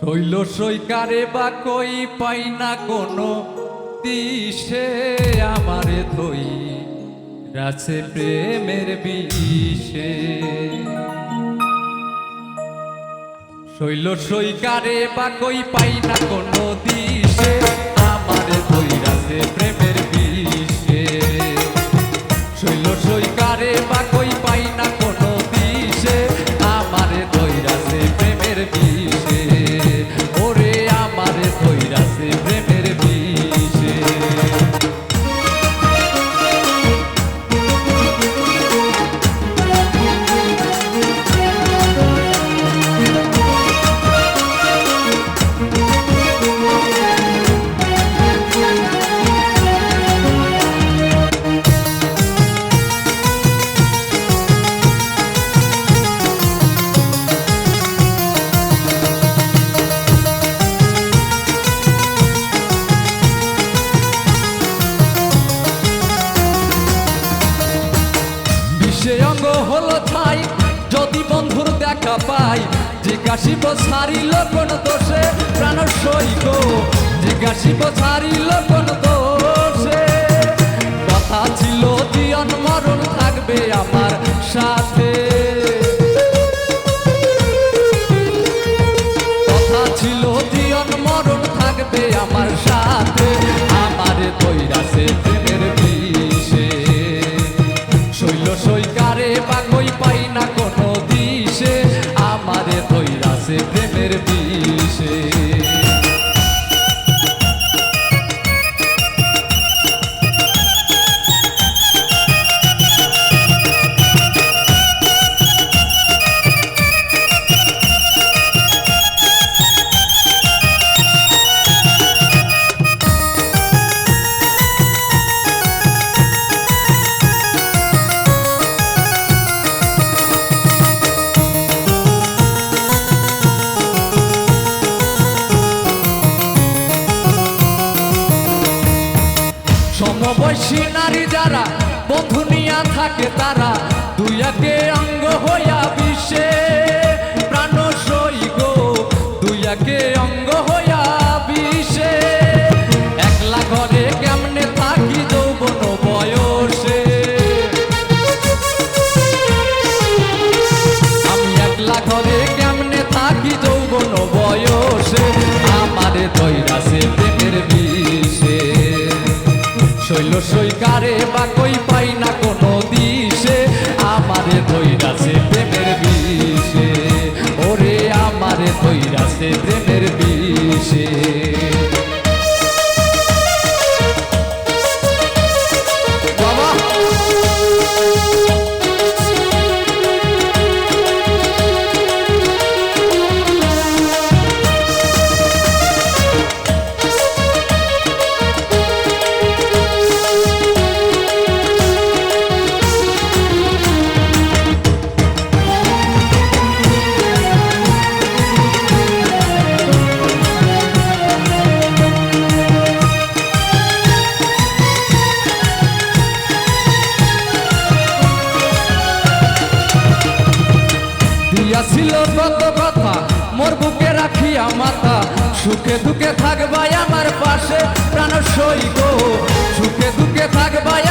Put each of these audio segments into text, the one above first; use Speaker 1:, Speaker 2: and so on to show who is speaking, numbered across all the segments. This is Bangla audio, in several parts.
Speaker 1: শৈল সৈকারে বা কই পাই না কোনো দিশে আমারে ধই, রাছে প্রেমের বিষে শৈল সৈকারে বা কই পাই না কোনো দিশে জিজ্ঞাসিব, ছাড়িল কোন দোষে? প্রাণ সৈক জিজ্ঞাসিব, ছাড়িল কোন দোষে? কথা ছিল জীবন মরণ থাকবে আমার সাথে। से নারী যারা বন্ধু নিয়া থাকে তারা দুই একে অঙ্গ হইয়া বিশ্বে। শৈল সৈকারে বা কই দিয়াছিল কত কথা? মোর বুকে রাখিয়া মাথা সুখে দুঃখে থাকবাই আমার পাশে প্রাণ সই গো সুখে দুঃখে থাকবাই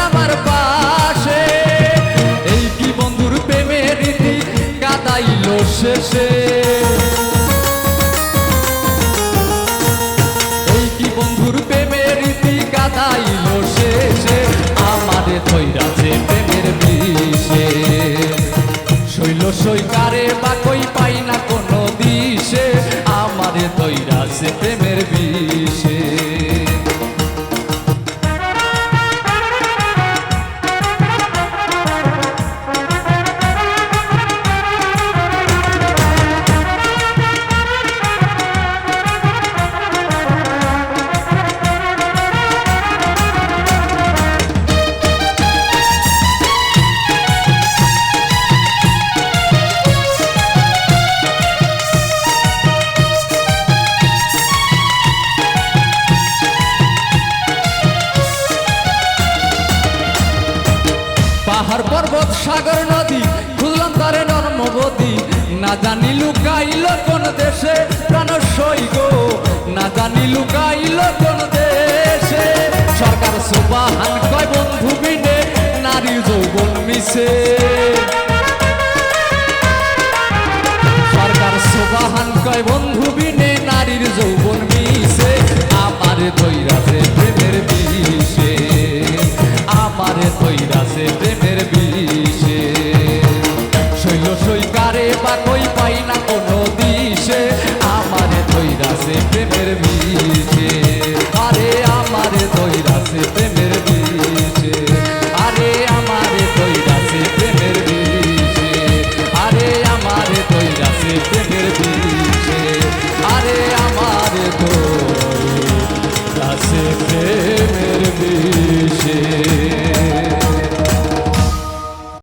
Speaker 1: সাগর নদী খুললাম তারে নর্মবতী। না জানি লুকাইল কোন দেশে প্রাণ সৈগ না জানি লুকাইল কোন দেশে। সরকার সুবাহান কয় বন্ধু বিনে নারী যৌবন মিশে। সরকার সুবাহান কয় বন্ধু বিনে নারীর যৌবন মিশে। আমার দৈরাতে প্রেমের বিশেষ get it.